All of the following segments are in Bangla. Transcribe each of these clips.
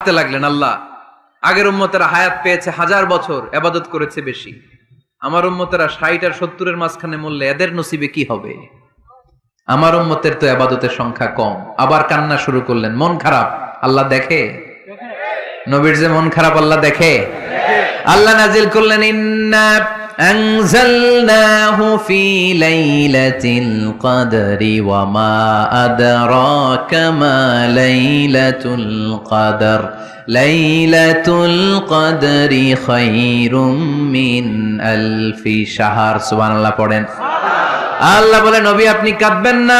ভাবতে লাগলেন আল্লাহ। আগের উম্মতেরা হায়াত পেয়েছে হাজার বছর, এবাদত করেছে বেশি। আমার উম্মতেরা ষাট আর সত্তরের মাঝখানে মূল্যে এদের নসিবে কি হবে? আমার উম্মতের তো আবাদতের সংখ্যা কম। আবার কান্না শুরু করলেন, মন খারাপ, আল্লাহ দেখে? নবীর যে মন খারাপ, আল্লাহ দেখে? আল্লাহ নাজিল করলেন, ইন্না أنزلناه في ليلة القدر وما أدراك ما ليلة القدر ليلة القدر خير من ألف شهر سبحان الله পড়েন আল্লাহ বলে নবী আপনি কাঁদবেন না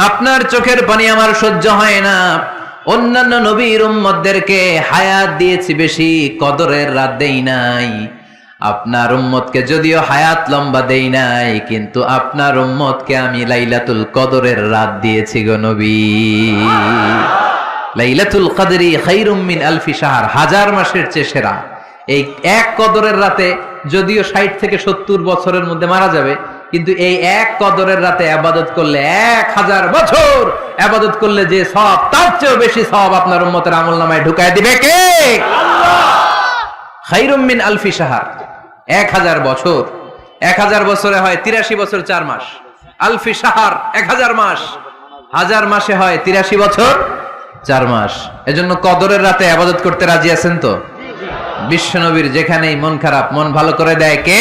আপনার চোখের পানি আমার সহ্য হয় না অন্যান্য নবীর উম্মতদেরকে হায়াত দিয়েছি বেশি কদরের রাত দেই নাই আপনার উম্মতকে যদিও হায়াত লম্বা দেই নাই কিন্তু আপনার উম্মতকে আমি লাইলাতুল কদরের রাত দিয়েছি গো নবী। লাইলাতুল কদরি খাইরুম মিন আলফি শাহর হাজার মাসের চেয়ে সেরা। এই এক কদরের রাতে যদিও ষাট থেকে সত্তর বছরের মধ্যে মারা যাবে কিন্তু এই এক কদরের রাতে আবাদত করলে এক হাজার বছর আবাদত করলে যে সব তার চেয়েও বেশি সব আপনার উম্মতের আমল নামায় ঢুকায় দিবে কে? খাইরুম মিন আলফি সাহার এক হাজার বছর। এক হাজার বছরে হয় তিরাশি বছর চার মাস। আলফি সাহার এক হাজার মাস। হাজার মাসে হয় তিরাশি বছর চার মাস। এজন্য কদরের রাতে আবাদত করতে রাজি আছেন তো? বিশ্বনবীর যেখানেই মন খারাপ, মন ভালো করে দেয় কে?